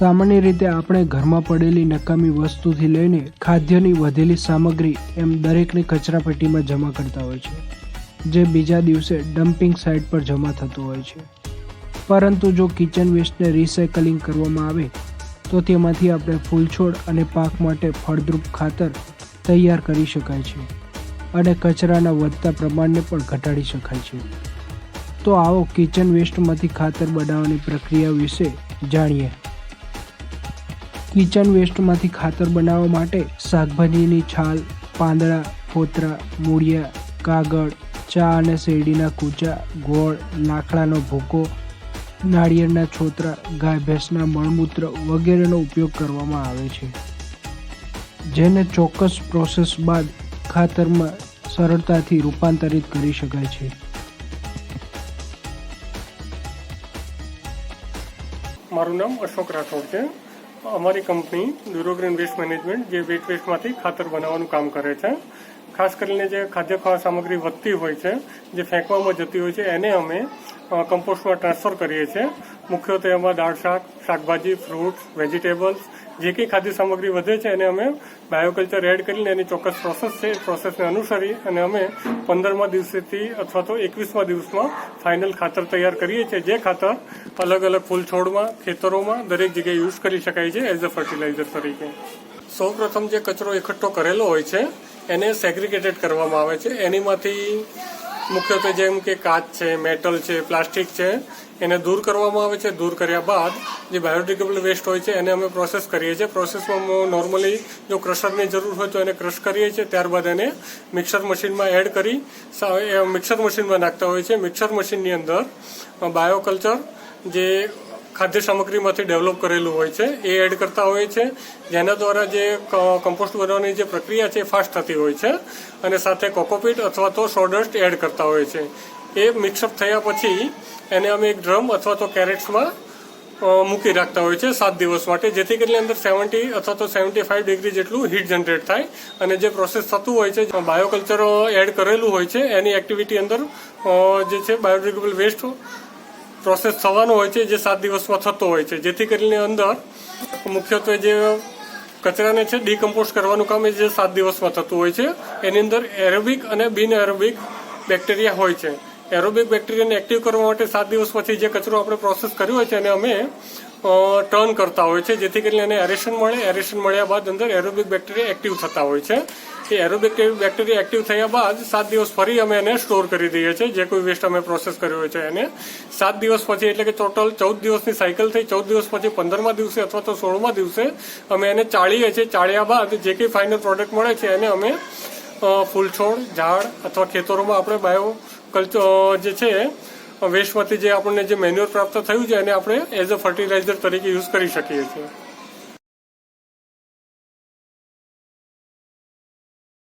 સામાન્ય રીતે આપણે ઘરમાં પડેલી નકામી વસ્તુથી લઈને ખાદ્યની વધેલી સામગ્રી એમ દરેકને કચરા પેટીમાં જમા કરતા હોય છે, જે બીજા દિવસે ડમ્પિંગ સાઇટ પર જમા થતું હોય છે. પરંતુ જો કિચન વેસ્ટને રિસાયકલિંગ કરવામાં આવે, તો તેમાંથી આપણે ફૂલછોડ અને પાક માટે ફળદ્રુપ ખાતર તૈયાર કરી શકાય છે અને કચરાના વધતા પ્રમાણને પણ ઘટાડી શકાય છે. તો આવો કિચન વેસ્ટમાંથી ખાતર બનાવવાની પ્રક્રિયા વિશે જાણીએ. કિચન વેસ્ટમાંથી ખાતર બનાવવા માટે શાકભાજીની છાલ, પાંદડા, ફોતરા, મૂળિયા, કાગળ, ચા અને શેરડીના કૂચા, ગોળ, લાકડાનો ભૂકો, નાળિયેરના છોતરા, ગાય ભેંસના મળમૂત્ર વગેરેનો ઉપયોગ કરવામાં આવે છે. જેને ચોક્કસ પ્રોસેસ બાદ ખાતરમાં સરળતાથી રૂપાંતરિત કરી શકાય છે. મારું નામ અશોક રાઠોડ છે. અમારી કંપની ડ્યુરોગ્રીન વેસ્ટ મેનેજમેન્ટ જે વેટ વેસ્ટમાંથી ખાતર બનાવવાનું કામ કરે છે. ખાસ કરીને જે ખાદ્ય ખાવા સામગ્રી વધતી હોય છે, જે ફેંકવામાં જતી હોય છે, એને અમે કમ્પોસ્ટમાં ટ્રાન્સફર કરીએ છીએ. મુખ્યત્વે એમાં દાળ શાક, શાકભાજી, ફ્રૂટ્સ, વેજીટેબલ્સ જે કંઈ ખાદ્ય સામગ્રી વધે છે એને અમે બાયોકલ્ચર એડ કરીને એની ચોક્કસ પ્રોસેસ છે, એ પ્રોસેસને અનુસરી અને અમે પંદરમા દિવસેથી અથવા તો એકવીસમા દિવસમાં ફાઇનલ ખાતર તૈયાર કરીએ છીએ. જે ખાતર અલગ અલગ ફૂલ છોડમાં, ખેતરોમાં દરેક જગ્યાએ યુઝ કરી શકાય છે એઝ અ ફર્ટિલાઇઝર તરીકે. સૌપ્રથમ જે કચરો એકઠો કરેલો હોય છે, એને સેગ્રિગેટેડ કરવામાં આવે છે. એનીમાંથી મુખ્યત્વે જેમ કે કાચ છે, મેટલ છે, પ્લાસ્ટિક છે, એને દૂર કરવામાં આવે છે. દૂર કર્યા બાદ જે બાયોડિગ્રેડેબલ વેસ્ટ હોય છે, એને અમે પ્રોસેસ કરીએ છીએ. પ્રોસેસમાં નોર્મલી જો ક્રશરની જરૂર હોય તો એને ક્રશ કરીએ છીએ. ત્યારબાદ એને મિક્સર મશીનમાં એડ કરી મિક્સર મશીનમાં નાખતા હોય છે મિક્સર મશીનની અંદર બાયોકલ્ચર જે ખાદ્ય સામગ્રીમાંથી ડેવલપ કરેલું હોય છે, એ એડ કરતા હોય છે. જેના દ્વારા જે કમ્પોસ્ટ બનાવવાની જે પ્રક્રિયા છે એ ફાસ્ટ થતી હોય છે અને સાથે કોકોપીટ અથવા તો સોડસ્ટ એડ કરતા હોય છે. એ મિક્સઅપ થયા પછી એને અમે એક ડ્રમ અથવા તો કેરેટ્સમાં મૂકી રાખતા હોય છે સાત દિવસ માટે, જેથી કરીને અંદર સેવન્ટી અથવા તો સેવન્ટી ફાઇવ ડિગ્રી જેટલું હીટ જનરેટ થાય અને જે પ્રોસેસ થતું હોય છે બાયોકલ્ચર એડ કરેલું હોય છે, એની એક્ટિવિટી અંદર જે છે બાયોડિગ્રેડેબલ વેસ્ટ પ્રોસેસ થવાનો હોય છે, જે સાત દિવસમાં થતો હોય છે. જેથી કરીને અંદર મુખ્યત્વે જે કચરાને છે ડીકમ્પોઝ કરવાનું કામ એ જે સાત દિવસમાં થતું હોય છે, એની અંદર એરોબિક અને બિન એરોબિક બેક્ટેરિયા હોય છે. એરોબિક બેક્ટેરિયાને એક્ટિવ કરવા માટે સાત દિવસ પછી જે કચરો આપણે પ્રોસેસ કર્યો હોય છે એને અમે ટર્ન કરતા હોય છે, જેથી કરીને એને એરેશન મળે. એરેશન મળ્યા બાદ અંદર એરોબિક બેક્ટેરિયા એક્ટિવ થતા હોય છે. એ એરોબિક બેક્ટેરિયા એક્ટિવ થયા બાદ સાત દિવસ ફરી અમે એને સ્ટોર કરી દઈએ છીએ. જે કોઈ વેસ્ટ અમે પ્રોસેસ કર્યો હોય છે એને. સાત દિવસ પછી, એટલે કે ટોટલ ચૌદ દિવસની સાયકલ થઈ, ચૌદ દિવસ પછી પંદરમા દિવસે અથવા તો સોળમા દિવસે અમે એને ચાળીએ છીએ. ચાળ્યા બાદ જે કંઈ ફાઇનલ પ્રોડક્ટ મળે છે એને અમે ફૂલછોડ ઝાડ અથવા ખેતરોમાં આપણે બાયો કલ્ચર જે છે વેસ્ટમાંથી જે આપણને જે મેન્યુઅર પ્રાપ્ત થયું છે એને આપણે એઝ અ ફર્ટિલાઇઝર તરીકે યુઝ કરી શકીએ છીએ.